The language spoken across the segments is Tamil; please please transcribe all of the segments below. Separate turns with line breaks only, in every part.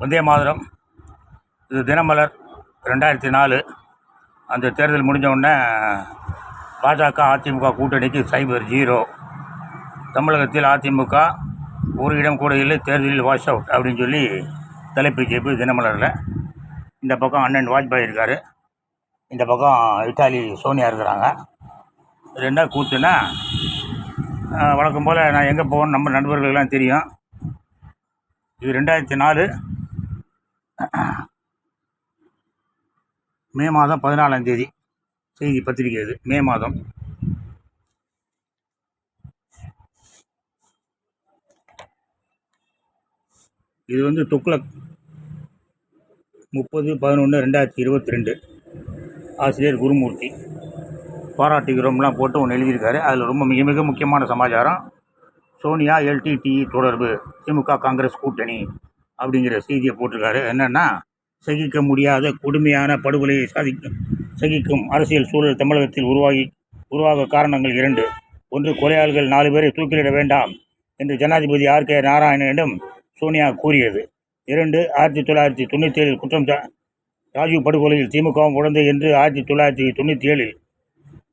வந்தே மாதம் இது தினமலர் ரெண்டாயிரத்தி நாலு. அந்த தேர்தல் முடிஞ்ச உடனே பாஜக அதிமுக கூட்டணிக்கு சைபர் ஜீரோ. தமிழகத்தில் அதிமுக ஒரு இடம் கூட இல்லை தேர்தலில் வாஷ் அவுட் அப்படின்னு சொல்லி தலைப்பு ஜெயிப்பு தினமலரில். இந்த பக்கம் அண்ணன் வாஜ்பாய் இருக்கார். இந்த பக்கம் இட்டாலி சோனியா இருக்கிறாங்க. ரெண்டாக கூத்துன்னா கூத்துனா வழக்கம் போல் நான் எங்கே போகணும் நம்ம நண்பர்களுக்கெல்லாம் தெரியும். இது ரெண்டாயிரத்தி நாலு. மே மாதம் பதினாலாம் தேதி செய்தி பத்திரிகை இது மே மாதம். இது வந்து துக்ளக் முப்பது பதினொன்று ரெண்டாயிரத்தி இருபத்தி ரெண்டு ஆசிரியர் குருமூர்த்தி பாராட்டுகிறோம்லாம் போட்டு ஒன்று எழுதியிருக்காரு. அதில் ரொம்ப மிக மிக முக்கியமான சமாச்சாரம் சோனியா எல்டிடிஇ தொடர்பு திமுக காங்கிரஸ் கூட்டணி. அப்படிங்கிற செய்தியை போட்டிருக்காரு. என்னென்னா சகிக்க முடியாத கொடுமையான படுகொலையை சாதிக்கும் சகிக்கும் அரசியல் சூழல் தமிழகத்தில் உருவாகி உருவாக காரணங்கள் இரண்டு. ஒன்று கொலையாளிகள் நாலு பேரை தூக்கிலிட வேண்டாம் என்று ஜனாதிபதி ஆர். கே. நாராயணனிடம் சோனியா கூறியது. இரண்டு ஆயிரத்தி தொள்ளாயிரத்தி தொண்ணூற்றி ஏழில் குற்றம் சா ராஜீவ் படுகொலையில் திமுகவும் உடந்தை என்று ஆயிரத்தி தொள்ளாயிரத்தி தொண்ணூற்றி ஏழில்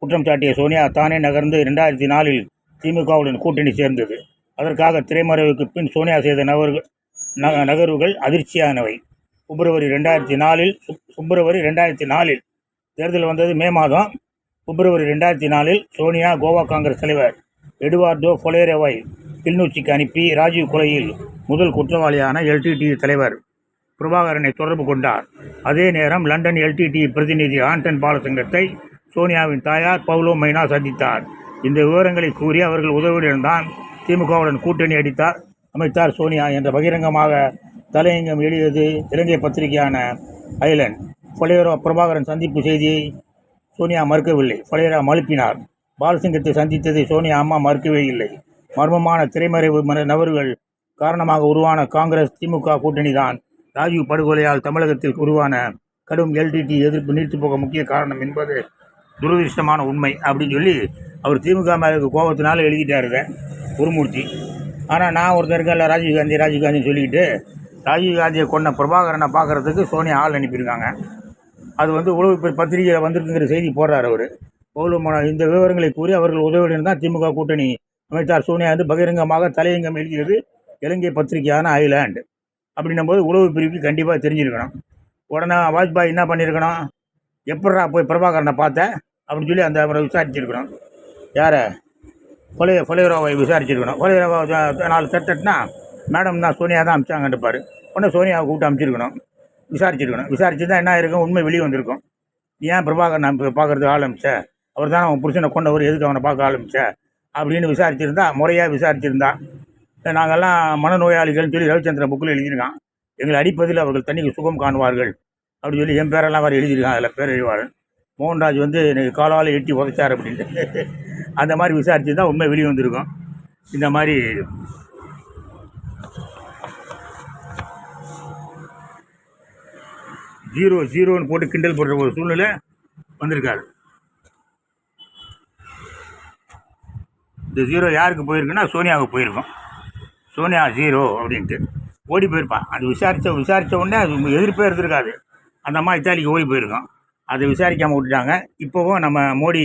குற்றம் சாட்டிய சோனியா தானே நகர்ந்து ரெண்டாயிரத்தி நாலில் திமுகவுடன் கூட்டணி சேர்ந்தது. அதற்காக திரைமறைவுக்கு பின் சோனியா செய்த நபர்கள் நகர்வுகள் அதிர்ச்சியானவை. பிப்ரவரி ரெண்டாயிரத்தி நாலில் சுப்- பிப்ரவரி ரெண்டாயிரத்தி நாலில் தேர்தல் வந்தது மே மாதம். பிப்ரவரி ரெண்டாயிரத்தி நாலில் சோனியா கோவா காங்கிரஸ் தலைவர் எடுவார்டோ ஃபொலேரோவை கிளிநொச்சிக்கு அனுப்பி ராஜீவ் கொலையில் முதல் குற்றவாளியான எல்டிடி தலைவர் பிரபாகரனை தொடர்பு கொண்டார். அதே நேரம் லண்டன் எல்டிடி பிரதிநிதி ஆண்டன் பாலசங்கத்தை சோனியாவின் தாயார் பவுலோ மைனா சந்தித்தார். இந்த விவரங்களை கூறி அவர்கள் உதவியுடன் தான் திமுகவுடன் கூட்டணி அடித்தார். அமைத்தார் சோனியா என்ற பகிரங்கமாக தலையங்கம் எழுதியது இலங்கை பத்திரிகையான ஐலண்ட் பொலேரோ பிரபாகரன் சந்திப்பு செய்தியை சோனியா மறுக்கவில்லை. பொலேரா மழுப்பினார். பாலசிங்கத்தை சந்தித்ததை சோனியா அம்மா மறுக்கவே இல்லை. மர்மமான திரைமறைவு நபர்கள் காரணமாக உருவான காங்கிரஸ் திமுக கூட்டணி தான் ராஜீவ் படுகொலையால் தமிழகத்தில் உருவான கடும் எல்டிடி எதிர்ப்பு நீர்த்து போக முக்கிய காரணம் என்பது துரதிருஷ்டமான உண்மை அப்படின்னு சொல்லி அவர் திமுக மேலே கோபத்தினால எழுதிட்டாருங்க குருமூர்த்தி. ஆனால் நான் ஒருத்தர் இருக்கல ராஜீவ்காந்தி ராஜீவ்காந்தின்னு சொல்லிக்கிட்டு ராஜீவ்காந்தியை கொண்ட பிரபாகரனை பார்க்கறதுக்கு சோனியா ஆள் அனுப்பியிருக்காங்க. அது வந்து உழவு ப- பத்திரிகையில் வந்திருக்குங்கிற செய்தி போடுறார் அவர். பௌலமான இந்த விவரங்களை கூறி அவர்கள் உதவியுடன் தான் திமுக கூட்டணி அமைத்தார். சோனியா வந்து பகிரங்கமாக தலையங்கம் எழுதியது இலங்கை பத்திரிகையான ஐலாண்டு. அப்படின்னும் போது உளவு பிரிவுக்கு கண்டிப்பாக தெரிஞ்சிருக்கணும். உடனே வாஜ்பாய் என்ன பண்ணியிருக்கணும் எப்படா போய் பிரபாகரனை பார்த்தேன் அப்படின்னு சொல்லி அந்த அவரை விசாரிச்சிருக்கணும். யாரை? கொலை கொலையுறவை விசாரிச்சிருக்கணும். கொலையுறவை நாலு தட்டுனா மேடம் நான் சோனியா தான் அமிச்சாங்கன்னுப்பார் உடனே சோனியாவை கூப்பிட்டு அமிச்சிருக்கணும். விசாரிச்சிருக்கணும். விசாரிச்சு தான் என்ன இருக்கும் உண்மை வெளியே வந்திருக்கும். ஏன் பிரபாகர் நான் பார்க்கறதுக்கு ஆரம்பிச்ச அவர் தான் அவன் புருஷனை கொண்டவர் எதுக்கு அவனை பார்க்க ஆரம்பிச்ச அப்படின்னு விசாரிச்சிருந்தா முறையாக விசாரிச்சிருந்தா. நாங்கள்லாம் மனநோயாளிகள்னு சொல்லி ரவிச்சந்திரன் புக்கில் எழுதியிருக்கான். எங்களை அடிப்பதில் அவர்கள் தண்ணிக்கு சுகம் காணுவார்கள். அப்படின்னு சொல்லி என் பேரெல்லாம் வர எழுதியிருக்கான். அதில் பேரழிவாளன் மோகன்ராஜ் வந்து எனக்கு காலால் எட்டி உதைச்சார் அப்படின்ட்டு. அந்த மாதிரி விசாரித்து தான் உண்மை வெளியே வந்திருக்கும். இந்த மாதிரி ஜீரோ ஜீரோன்னு போட்டு கிண்டல் போடுற ஒரு சூழ்நிலை வந்திருக்காரு. இந்த ஜீரோ யாருக்கு போயிருக்குன்னா சோனியாவுக்கு போயிருக்கும். சோனியா ஜீரோ அப்படின்ட்டு. ஓடி போயிருப்பான். அது விசாரித்த விசாரித்த உடனே அது எதிர்ப்பே இருந்திருக்காது. அந்த அம்மா இத்தாலிக்கு ஓடி போயிருக்கோம் அதை விசாரிக்காமல் விட்டுட்டாங்க. இப்போவும் நம்ம மோடி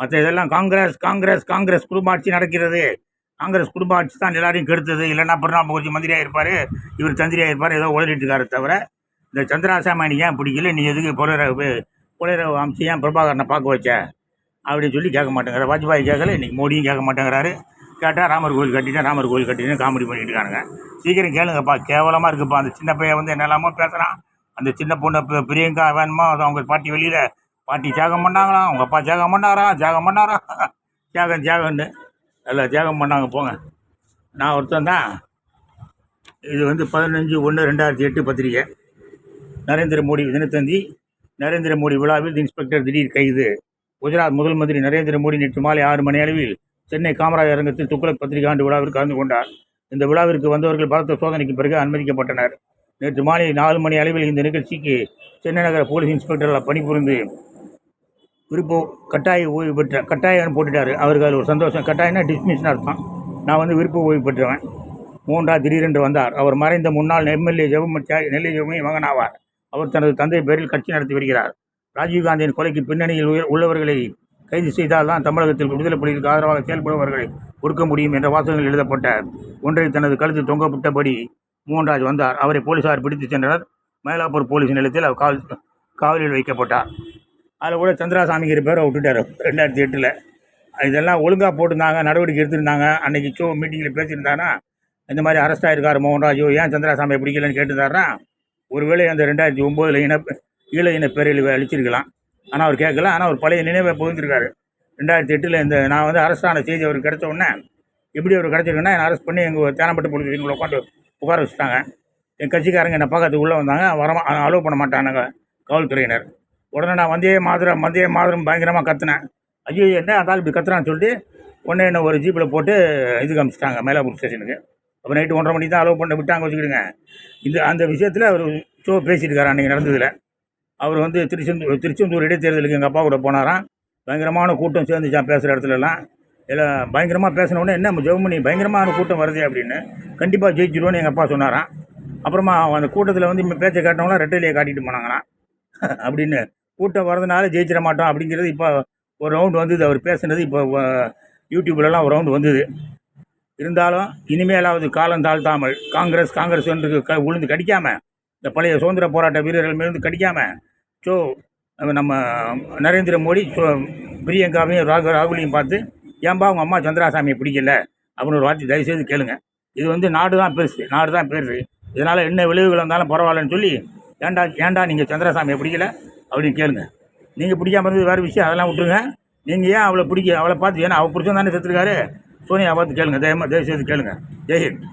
மற்ற இதெல்லாம் காங்கிரஸ் காங்கிரஸ் காங்கிரஸ் குடும்ப ஆட்சி நடக்கிறது. காங்கிரஸ் குடும்ப ஆட்சி தான் எல்லாரையும் கெடுத்தது. இல்லைன்னா பிரணாப் முகர்ஜி மந்திரியாக இருப்பார் இவர் தந்திரியாக இருப்பார் ஏதோ உளறிட்டு தவிர இந்த சந்திராசாமணி ஏன் பிடிக்கல நீ எதுக்கு புலர புலர அம்சி ஏன் பிரபாகரனை பார்க்க வச்ச? அப்படின்னு சொல்லி கேட்க மாட்டேங்கிற வாஜ்பாய் கேட்கல இன்றைக்கி மோடியும் கேட்க மாட்டேங்கிறாரு. கேட்டால் ராமர் கோயில் கட்டிட்டேன் ராமர் கோயில் கட்டிட்டேன் காமெடி பண்ணிட்டு இருக்கானுங்க. சீக்கிரம் கேளுங்கப்பா கேவலமாக இருக்குப்பா. அந்த சின்ன பையன் வந்து என்னெல்லாமோ பேசுகிறான் அந்த சின்ன பொண்ணு பிரியங்கா வேணுமோ அது அவங்க பாட்டி வெளியில் பாட்டி தியாகம் பண்ணாங்களாம் அவங்க அப்பா தியாகம் பண்ணாரா? தியாகம் பண்ணாரா? தியாகம் தியாகம்னு. எல்லாம் தியாகம் பண்ணாங்க போங்க. நான் ஒருத்தன் தான். இது வந்து பதினஞ்சு ஒன்று ரெண்டாயிரத்தி எட்டு பத்திரிகை. நரேந்திர மோடி தினத்தந்தி நரேந்திர மோடி விழாவில் இன்ஸ்பெக்டர் திடீர் கைது. குஜராத் முதல் மந்திரி நரேந்திர மோடி நேற்று மாலை ஆறு மணி அளவில் சென்னை காமராஜர் அரங்கத்தில் துக்ளக் பத்திரிகை ஆண்டு விழாவில் கலந்து கொண்டார். இந்த விழாவிற்கு வந்தவர்கள் பலத்த சோதனைக்கு பிறகு அனுமதிக்கப்பட்டனர். நேற்று மாலை நாலு மணி அளவில் இந்த நிகழ்ச்சிக்கு சென்னை நகர போலீஸ் இன்ஸ்பெக்டரால் பணிபுரிந்து விருப்ப கட்டாய ஓய்வு பெற்ற கட்டாயம் போட்டுட்டார். அவருக்கு அது ஒரு சந்தோஷம். கட்டாயம்னா டிஸ்மிஸ்னு அர்த்தம். நான் வந்து விருப்ப ஓய்வு பெற்றவன். மூன்றாவது திடீரென்று வந்தார். அவர் மறைந்த முன்னாள் எம்எல்ஏ ஜெகமத் நெல்லை ஜெகமே மகனாவார். அவர் தனது தந்தை பேரில் கட்சி நடத்தி வருகிறார். ராஜீவ்காந்தியின் கொலைக்கு பின்னணியில் உயர் உள்ளவர்களை கைது செய்தால் தான் தமிழகத்தில் விடுதலை புலிகளுக்கு ஆதரவாக செயல்படுபவர்களை ஒடுக்க முடியும் என்ற வாசகங்கள் எழுதப்பட்ட ஒன்றை தனது கழுத்தில் தொங்கப்பட்டபடி மோகன்ராஜ் வந்தார். அவரை போலீசார் பிடித்துச் சென்றனர். மயிலாப்பூர் போலீஸ் நிலையத்தில் அவர் காவல் காவலில் வைக்கப்பட்டார். அதில் கூட சந்திராசாமிங்கிற பேரை விட்டுட்டார். ரெண்டாயிரத்தி எட்டில். இதெல்லாம் ஒழுங்காக போட்டிருந்தாங்க நடவடிக்கை எடுத்திருந்தாங்க. அன்றைக்கி ஷோ மீட்டிங்கில் பேசியிருந்தாங்கன்னா இந்த மாதிரி அரெஸ்ட் ஆயிருக்காரு மோகன்ராஜ். ஏன் சந்திராசாமியை பிடிக்கலன்னு கேட்டிருந்தாருன்னா ஒருவேளை அந்த ரெண்டாயிரத்தி ஒம்போதில் இன ஈழ இன பேரழிவை அழிச்சிருக்கலாம். ஆனால் அவர் கேட்கல. ஆனால் அவர் பழைய நினைவை புகுந்திருக்காரு. ரெண்டாயிரத்தி எட்டில் இந்த நான் வந்து அரசான செய்தி அவருக்கு கிடச்ச உடனே எப்படி அவர் கிடச்சிருக்குன்னா என்னை அரெஸ்ட் பண்ணி எங்கள் தேனப்பட்டு போலீஸ் எங்களை உட்காந்து உட்கார வச்சுட்டாங்க. என் கட்சிக்காரங்க என்னை பார்க்கறதுக்கு உள்ளே வந்தாங்க. வர அலோவ் பண்ண மாட்டானுங்க. காவல்துறையினர். உடனே நான் வந்தே மாதிரம் வந்தே மாதிரம் பயங்கரமாக கத்துனேன். ஐயோ என்ன அந்த இப்படி கத்துறான்னு சொல்லிட்டு உடனே என்ன ஒரு ஜீப்பில் போட்டு இதுக்கு காமிச்சிட்டாங்க மயிலாப்பூர் ஸ்டேஷனுக்கு. அப்போ நைட்டு ஒன்றரை மணிக்கு தான் அலோவ் பண்ண விட்டாங்க வச்சுக்கிடுங்க. இந்த அந்த விஷயத்தில் அவர் ஷோ பேசியிருக்காரு அன்றைக்கி நடந்ததில். அவர் வந்து திருச்செந்தூர் திருச்செந்தூர் இடைத்தேர்தலுக்கு எங்கள் அப்பா கூட போனாராம். பயங்கரமான கூட்டம் சேர்ந்துச்சான் பேசுகிற இடத்துலலாம். எல்லாம் பயங்கரமாக பேசின என்ன ஜெவமணி பயங்கரமான கூட்டம் வருது அப்படின்னு. கண்டிப்பாக ஜெயிச்சிடுவோன்னு எங்கள் அப்பா சொன்னாராம். அப்புறமா அந்த கூட்டத்தில் வந்து இம்ம பேச்சை காட்டினவங்களாம் ரெட்டையிலேயே காட்டிட்டு போனாங்களாம். அப்படின்னு கூட்டம் வரதுனால ஜெயிச்சிட மாட்டோம் அப்படிங்கிறது இப்போ ஒரு ரவுண்டு வந்தது. அவர் பேசுனது இப்போ யூடியூப்லலாம் ஒரு ரவுண்டு வந்தது. இருந்தாலும் இனிமேலாவது காலம் தாழ்த்தாமல் காங்கிரஸ் காங்கிரஸ் என்று க உளுந்து கடிக்காமல் இந்த பழைய சுதந்திர போராட்ட வீரர்கள் மீது கடிக்காமல் ஸோ நம்ம நரேந்திர மோடி ஸோ பிரியங்காவையும் ராகு ராகுலையும் பார்த்து ஏன்பா உங்கள் அம்மா சந்திராசாமியை பிடிக்கல? அப்படின்னு ஒரு வார்த்தை தயவுசெய்து கேளுங்க. இது வந்து நாடு தான் பெருசு நாடு தான் பெருசு. இதனால் என்ன விளைவுகள் வந்தாலும் பரவாயில்லன்னு சொல்லி ஏன்டா ஏன்டா நீங்கள் சந்திராசாமியை பிடிக்கல? அப்படின்னு கேளுங்க. நீங்கள் பிடிக்காம இருந்தது வேறு விஷயம் அதெல்லாம் விட்டுருங்க. நீங்கள் ஏன் அவளை பிடிக்க அவளை பார்த்து ஏன்னா அவள் பிடிச்சோம் தானே செத்துருக்காரு? சோனியா பார்த்து கேளுங்க தயாம தயவு செய்து கேளுங்க ஜெய்ஹிந்த்